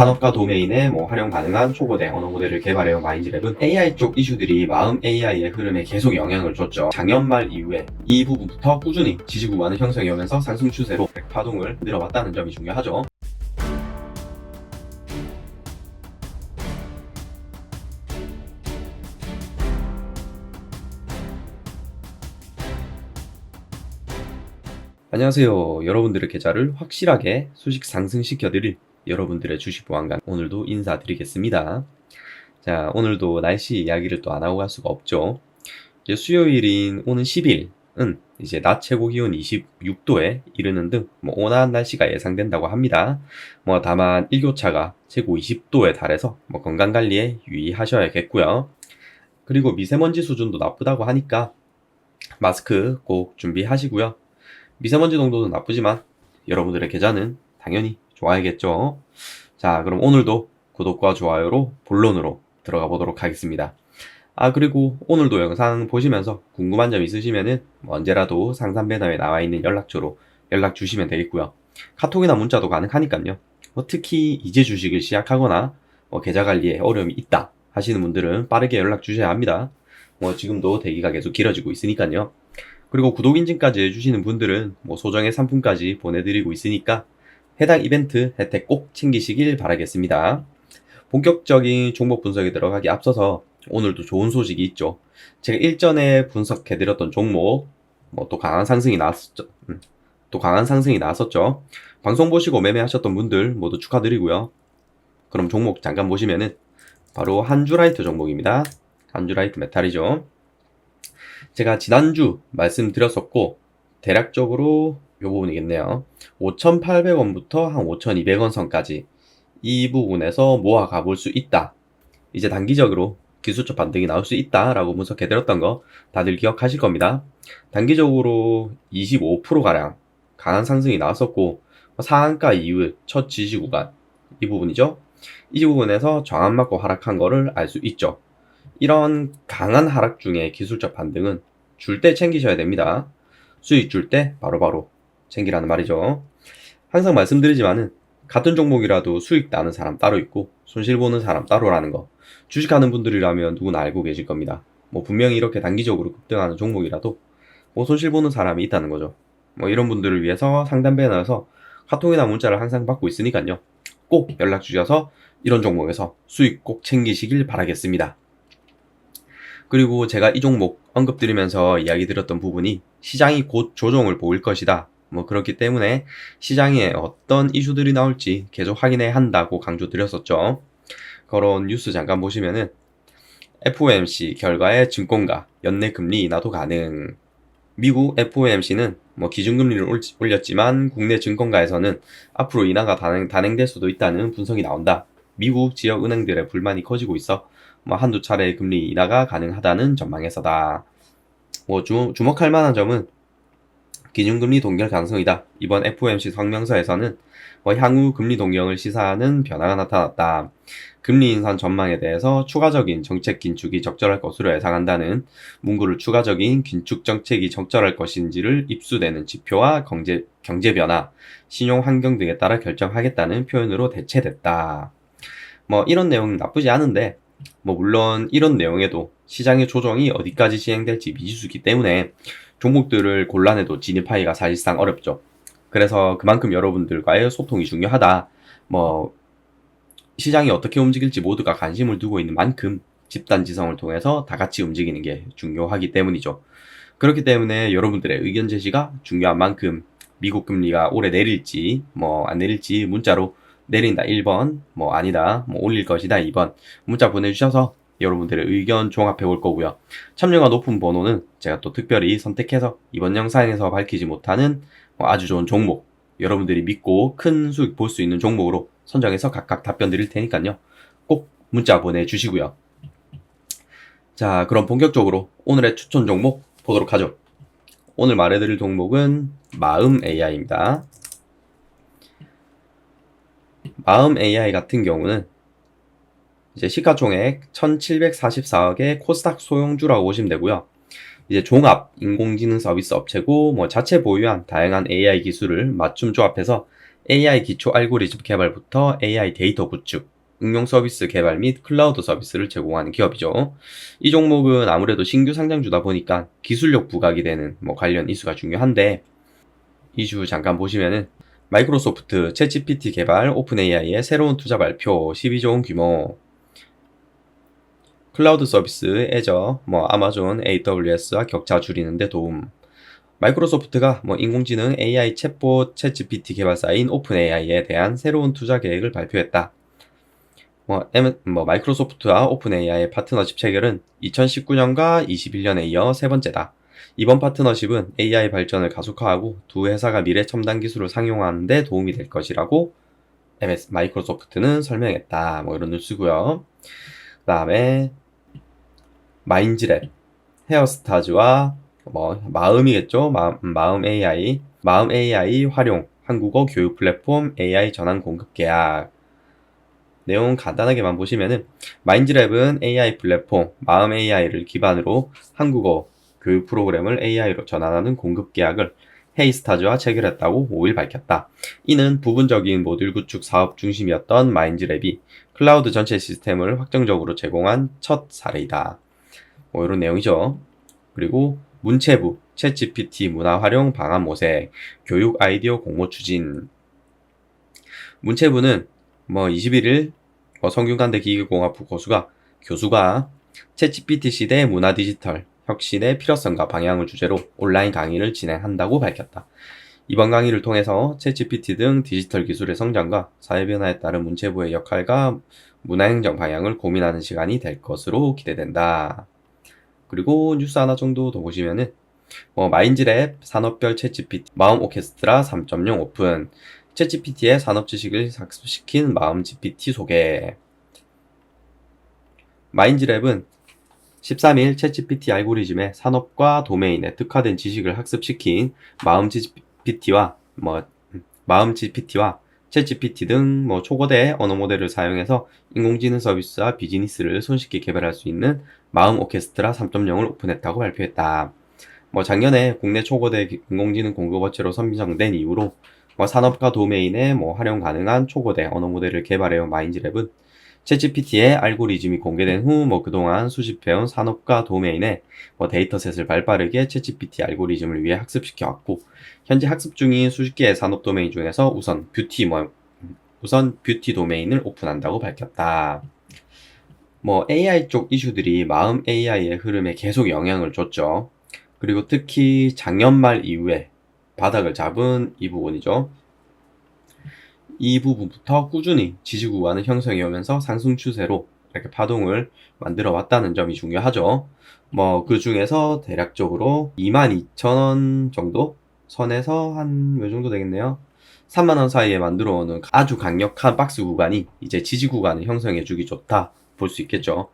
산업과 도메인에 뭐 활용 가능한 초고대 언어 모델을 개발해온 마인즈랩은 AI 쪽 이슈들이 마음 AI의 흐름에 계속 영향을 줬죠. 작년 말 이후에 이 부분부터 꾸준히 지지 구간을 형성해 오면서 상승 추세로 파동을 늘어왔다는 점이 중요하죠. 안녕하세요. 여러분들의 계좌를 확실하게 수직 상승시켜드릴 여러분들의 주식 보안관 오늘도 인사드리겠습니다. 자, 오늘도 날씨 이야기를 또 안 하고 갈 수가 없죠. 이제 수요일인 오는 10일은 이제 낮 최고 기온 26도에 이르는 등 뭐 온화한 날씨가 예상된다고 합니다. 뭐 다만 일교차가 최고 20도에 달해서 뭐 건강 관리에 유의하셔야겠고요. 그리고 미세먼지 수준도 나쁘다고 하니까 마스크 꼭 준비하시고요. 미세먼지 농도는 나쁘지만 여러분들의 계좌는 당연히 좋아야겠죠. 자, 그럼 오늘도 구독과 좋아요로 본론으로 들어가 보도록 하겠습니다. 아, 그리고 오늘도 영상 보시면서 궁금한 점 있으시면은 뭐 언제라도 상단 배너에 나와 있는 연락처로 연락 주시면 되겠고요. 카톡이나 문자도 가능하니까요. 뭐 특히 이제 주식을 시작하거나 뭐 계좌 관리에 어려움이 있다 하시는 분들은 빠르게 연락 주셔야 합니다. 뭐 지금도 대기가 계속 길어지고 있으니까요. 그리고 구독 인증까지 해주시는 분들은 뭐 소정의 상품까지 보내드리고 있으니까 해당 이벤트 혜택 꼭 챙기시길 바라겠습니다. 본격적인 종목 분석에 들어가기 앞서서 오늘도 좋은 소식이 있죠. 제가 일전에 분석해드렸던 종목, 뭐 또 강한 상승이 나왔었죠. 음, 또 강한 상승이 나왔었죠. 방송 보시고 매매하셨던 분들 모두 축하드리고요. 그럼 종목 잠깐 보시면은 바로 한주라이트 종목입니다. 한주라이트 메탈이죠. 제가 지난주 말씀드렸었고 대략적으로 이 부분이겠네요. 5,800원부터 한 5,200원 선까지 이 부분에서 모아 가볼 수 있다. 이제 단기적으로 기술적 반등이 나올 수 있다라고 분석해 드렸던 거 다들 기억하실 겁니다. 단기적으로 25%가량 강한 상승이 나왔었고 상한가 이후 첫 지지 구간 이 부분이죠. 이 부분에서 저항 맞고 하락한 거를 알 수 있죠. 이런 강한 하락 중에 기술적 반등은 줄 때 챙기셔야 됩니다. 수익 줄 때 바로바로 챙기라는 말이죠. 항상 말씀드리지만은 같은 종목이라도 수익 나는 사람 따로 있고 손실 보는 사람 따로라는 거. 주식하는 분들이라면 누구나 알고 계실 겁니다. 뭐 분명히 이렇게 단기적으로 급등하는 종목이라도 뭐 손실 보는 사람이 있다는 거죠. 뭐 이런 분들을 위해서 상담 배너에서 카톡이나 문자를 항상 받고 있으니까요. 꼭 연락 주셔서 이런 종목에서 수익 꼭 챙기시길 바라겠습니다. 그리고 제가 이 종목 언급드리면서 이야기 드렸던 부분이 시장이 곧 조정을 보일 것이다. 뭐 그렇기 때문에 시장에 어떤 이슈들이 나올지 계속 확인해야 한다고 강조드렸었죠. 그런 뉴스 잠깐 보시면은 FOMC 결과에 증권가 연내 금리 인하도 가능. 미국 FOMC는 뭐 기준금리를 올렸지만 국내 증권가에서는 앞으로 인하가 단행, 단행될 수도 있다는 분석이 나온다. 미국 지역 은행들의 불만이 커지고 있어 뭐 한두 차례 금리 인하가 가능하다는 전망에서다. 뭐 주, 주목할 만한 점은 기준금리 동결 가능성이다. 이번 FOMC 성명서에서는 뭐 향후 금리 동경을 시사하는 변화가 나타났다. 금리 인상 전망에 대해서 추가적인 정책 긴축이 적절할 것으로 예상한다는 문구를 추가적인 긴축 정책이 적절할 것인지를 입수되는 지표와 경제, 경제 변화, 신용 환경 등에 따라 결정하겠다는 표현으로 대체됐다. 뭐 이런 내용은 나쁘지 않은데 뭐 물론 이런 내용에도 시장의 조정이 어디까지 진행될지 미지수기 때문에 종목들을 곤란해도 진입하기가 사실상 어렵죠. 그래서 그만큼 여러분들과의 소통이 중요하다. 뭐 시장이 어떻게 움직일지 모두가 관심을 두고 있는 만큼 집단 지성을 통해서 다 같이 움직이는 게 중요하기 때문이죠. 그렇기 때문에 여러분들의 의견 제시가 중요한 만큼 미국 금리가 올해 내릴지 뭐 안 내릴지 문자로 내린다 1번, 뭐 아니다, 뭐 올릴 것이다 2번 문자 보내주셔서 여러분들의 의견 종합해 볼 거고요. 참여가 높은 번호는 제가 또 특별히 선택해서 이번 영상에서 밝히지 못하는 뭐 아주 좋은 종목, 여러분들이 믿고 큰 수익 볼 수 있는 종목으로 선정해서 각각 답변 드릴 테니까요. 꼭 문자 보내주시고요. 자, 그럼 본격적으로 오늘의 추천 종목 보도록 하죠. 오늘 말해드릴 종목은 마음 AI입니다. 마음 AI 같은 경우는 이제 시가총액 1744억의 코스닥 소형주라고 보시면 되고요. 이제 종합 인공지능 서비스 업체고 뭐 자체 보유한 다양한 AI 기술을 맞춤 조합해서 AI 기초 알고리즘 개발부터 AI 데이터 구축, 응용 서비스 개발 및 클라우드 서비스를 제공하는 기업이죠. 이 종목은 아무래도 신규 상장주다 보니까 기술력 부각이 되는 뭐 관련 이슈가 중요한데 이슈 잠깐 보시면은 마이크로소프트 챗GPT 개발 오픈 AI의 새로운 투자 발표 12조 원 규모 클라우드 서비스 애저 뭐 아마존 AWS와 격차 줄이는데 도움 마이크로소프트가 뭐 인공지능 AI 챗봇 챗GPT 개발사인 오픈 AI에 대한 새로운 투자 계획을 발표했다. 뭐, M- 뭐 마이크로소프트와 오픈 AI의 파트너십 체결은 2019년과 21년에 이어 세 번째다. 이번 파트너십은 AI 발전을 가속화하고 두 회사가 미래 첨단 기술을 상용하는 데 도움이 될 것이라고 MS 마이크로소프트는 설명했다. 뭐 이런 뉴스고요. 그다음에 마인즈랩, 헤어스타즈와 뭐 마음이겠죠. 마음, 마음 AI, 마음 AI 활용 한국어 교육 플랫폼 AI 전환 공급 계약. 내용 간단하게만 보시면은 마인즈랩은 AI 플랫폼 마음 AI를 기반으로 한국어 교육 프로그램을 AI로 전환하는 공급 계약을 헤이스타즈와 체결했다고 5일 밝혔다. 이는 부분적인 모듈 구축 사업 중심이었던 마인즈랩이 클라우드 전체 시스템을 확정적으로 제공한 첫 사례이다. 뭐 이런 내용이죠. 그리고 문체부, 챗GPT 문화 활용 방안 모색, 교육 아이디어 공모 추진. 문체부는 뭐 21일 뭐 성균관대 기계공학부 교수가 교수가 챗GPT 시대 문화 디지털 혁신의 필요성과 방향을 주제로 온라인 강의를 진행한다고 밝혔다. 이번 강의를 통해서 챗GPT 등 디지털 기술의 성장과 사회 변화에 따른 문체부의 역할과 문화행정 방향을 고민하는 시간이 될 것으로 기대된다. 그리고 뉴스 하나 정도 더 보시면은 뭐 마인즈랩 산업별 챗GPT 마음 오케스트라 3.0 오픈 챗GPT의 산업 지식을 학습시킨 마음 GPT 소개. 마인즈랩은 13일 챗GPT 알고리즘의 산업과 도메인에 특화된 지식을 학습시킨 마음 GPT와 뭐 음, 마음 GPT와 챗GPT 등 뭐 초거대 언어 모델을 사용해서 인공지능 서비스와 비즈니스를 손쉽게 개발할 수 있는 마음 오케스트라 3.0을 오픈했다고 발표했다. 뭐 작년에 국내 초거대 기- 인공지능 공급업체로 선정된 이후로 뭐 산업과 도메인에 뭐 활용 가능한 초거대 언어 모델을 개발해온 마인즈랩은 챗GPT의 알고리즘이 공개된 후 뭐 그동안 수집해온 산업과 도메인에 뭐 데이터셋을 발빠르게 챗GPT 알고리즘을 위해 학습시켜 왔고 현재 학습 중인 수십 개의 산업 도메인 중에서 우선 뷰티 뭐 우선 뷰티 도메인을 오픈한다고 밝혔다. 뭐 AI 쪽 이슈들이 마음 AI의 흐름에 계속 영향을 줬죠. 그리고 특히 작년 말 이후에 바닥을 잡은 이 부분이죠. 이 부분부터 꾸준히 지지 구간을 형성해 오면서 상승 추세로 이렇게 파동을 만들어 왔다는 점이 중요하죠. 뭐 그 중에서 대략적으로 22,000원 정도 선에서 한 몇 정도 되겠네요. 3만원 사이에 만들어 오는 아주 강력한 박스 구간이 이제 지지 구간을 형성해 주기 좋다 볼 수 있겠죠.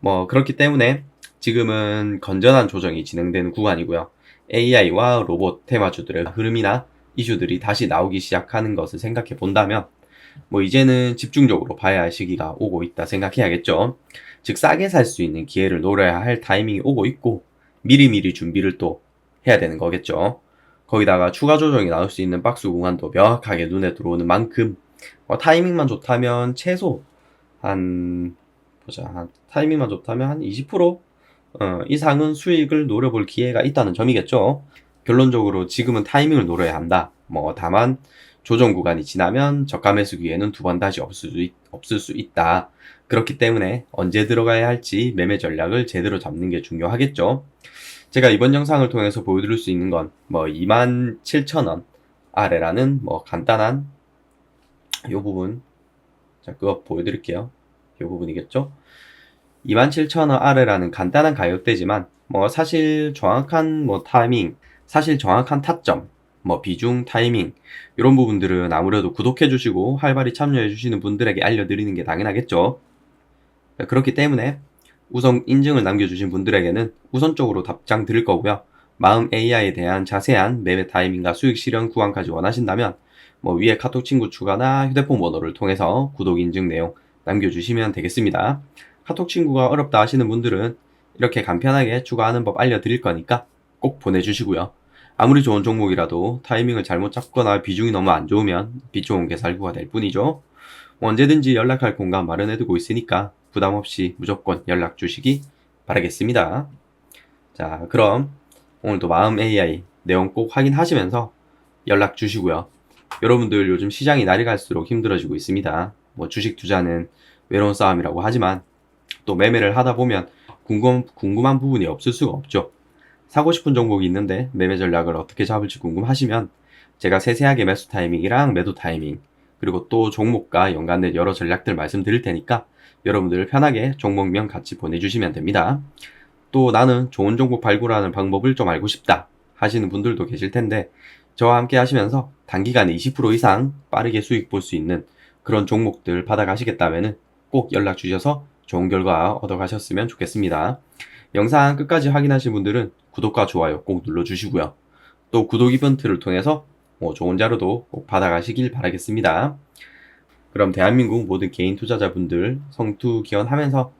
뭐 그렇기 때문에 지금은 건전한 조정이 진행되는 구간이고요. AI와 로봇 테마주들의 흐름이나 이슈들이 다시 나오기 시작하는 것을 생각해 본다면 뭐 이제는 집중적으로 봐야 할 시기가 오고 있다 생각해야겠죠. 즉 싸게 살 수 있는 기회를 노려야 할 타이밍이 오고 있고 미리미리 준비를 또 해야 되는 거겠죠. 거기다가 추가 조정이 나올 수 있는 박스 구간도 명확하게 눈에 들어오는 만큼 뭐 타이밍만 좋다면 최소 한 보자 한 타이밍만 좋다면 한 20% 어, 이상은 수익을 노려볼 기회가 있다는 점이겠죠. 결론적으로 지금은 타이밍을 노려야 한다. 뭐 다만 조정 구간이 지나면 저가 매수 기회는 두 번 다시 없을 수, 있, 없을 수 있다. 그렇기 때문에 언제 들어가야 할지 매매 전략을 제대로 잡는 게 중요하겠죠. 제가 이번 영상을 통해서 보여드릴 수 있는 건 뭐 27,000원 아래라는 뭐 간단한 요 부분 자 그거 보여드릴게요. 요 부분이겠죠. 27,000원 아래라는 간단한 가격대지만 뭐 사실 정확한 뭐 타이밍, 사실 정확한 타점, 뭐 비중, 타이밍 이런 부분들은 아무래도 구독해 주시고 활발히 참여해 주시는 분들에게 알려드리는 게 당연하겠죠. 그렇기 때문에 우선 인증을 남겨주신 분들에게는 우선적으로 답장 드릴 거고요. 마음 AI에 대한 자세한 매매 타이밍과 수익 실현 구간까지 원하신다면 뭐 위에 카톡 친구 추가나 휴대폰 번호를 통해서 구독 인증 내용 남겨주시면 되겠습니다. 카톡 친구가 어렵다 하시는 분들은 이렇게 간편하게 추가하는 법 알려드릴 거니까 꼭 보내주시고요. 아무리 좋은 종목이라도 타이밍을 잘못 잡거나 비중이 너무 안 좋으면 빛 좋은 개살구가 될 뿐이죠. 언제든지 연락할 공간 마련해두고 있으니까 부담 없이 무조건 연락 주시기 바라겠습니다. 자, 그럼 오늘도 마음 AI 내용 꼭 확인하시면서 연락 주시고요. 여러분들 요즘 시장이 날이 갈수록 힘들어지고 있습니다. 뭐 주식 투자는 외로운 싸움이라고 하지만 또 매매를 하다 보면 궁금, 궁금한 부분이 없을 수가 없죠. 사고 싶은 종목이 있는데 매매 전략을 어떻게 잡을지 궁금하시면 제가 세세하게 매수 타이밍이랑 매도 타이밍 그리고 또 종목과 연관된 여러 전략들 말씀드릴 테니까 여러분들 편하게 종목명 같이 보내주시면 됩니다. 또 나는 좋은 종목 발굴하는 방법을 좀 알고 싶다 하시는 분들도 계실 텐데 저와 함께 하시면서 단기간에 20% 이상 빠르게 수익 볼 수 있는 그런 종목들 받아가시겠다면 꼭 연락 주셔서 좋은 결과 얻어가셨으면 좋겠습니다. 영상 끝까지 확인하신 분들은 구독과 좋아요 꼭 눌러주시고요. 또 구독 이벤트를 통해서 뭐 좋은 자료도 꼭 받아가시길 바라겠습니다. 그럼 대한민국 모든 개인 투자자분들 성투 기원하면서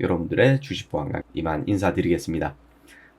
여러분들의 주식 보안관 이만 인사드리겠습니다.